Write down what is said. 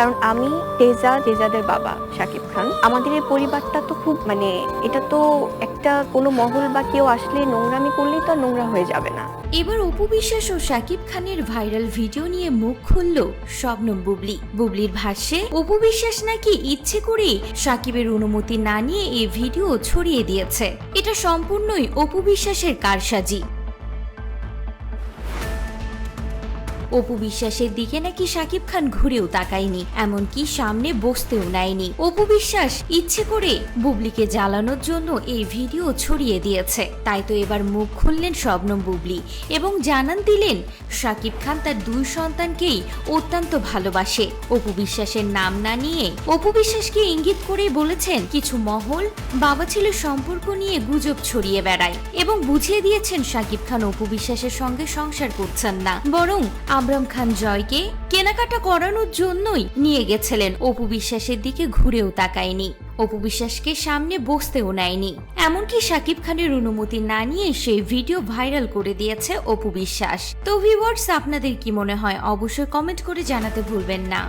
কারণ আমি তেজা, তেজাদের বাবা শাকিব খান। আমাদের এই পরিবারটা তো খুব মানে এটা তো একটা কোনো মহল বা কেউ আসলে নোংরামি করলেই তো নোংরা হয়ে যাবে না। এবার অপু বিশ্বাস ও শাকিব খানের ভাইরাল ভিডিও নিয়ে মুখ খুলল শবনম বুবলি। বুবলির ভাষ্যে, অপু বিশ্বাস নাকি ইচ্ছে করে শাকিবের অনুমতি না নিয়ে এই ভিডিও ছড়িয়ে দিয়েছে। এটা সম্পূর্ণই অপু বিশ্বাসের কারসাজি। অপু বিশ্বাসের দিকে নাকি শাকিব খান ঘুরেও তাকায়নি, এমনকি সামনে বসতেও নেয়নি অপু বিশ্বাস ইচ্ছে করে বুবলিকে জ্বালানোর জন্য এই ভিডিও ছড়িয়ে দিয়েছে। তাই তো এবার মুখ খুললেন শবনম বুবলি এবং জানান দিলেন শাকিব খান তার দুই সন্তানকেই অত্যন্ত ভালোবাসে। অপু বিশ্বাসের নাম না নিয়ে অপু বিশ্বাসকে ইঙ্গিত করেই বলেছেন, কিছু মহল বাবা ছেলের সম্পর্ক নিয়ে গুজব ছড়িয়ে বেড়ায় এবং বুঝিয়ে দিয়েছেন শাকিব খান অপু বিশ্বাসের সঙ্গে সংসার করছেন না। বরং আবরাম খান জয়কে কেনাকাটা করানোর জন্যই নিয়ে গেছিলেন। অপু বিশ্বাসের দিকে ঘুরেও তাকায়নি। অপু বিশ্বাসকে সামনে বসতেও নেয়নি। এমনকি সাকিব খানের অনুমতি না নিয়ে সেই ভিডিও ভাইরাল করে দিয়েছে অপু বিশ্বাস। তো ভিউয়ার্স আপনাদের কি মনে হয়? অবশ্যই কমেন্ট করে জানাতে ভুলবেন না।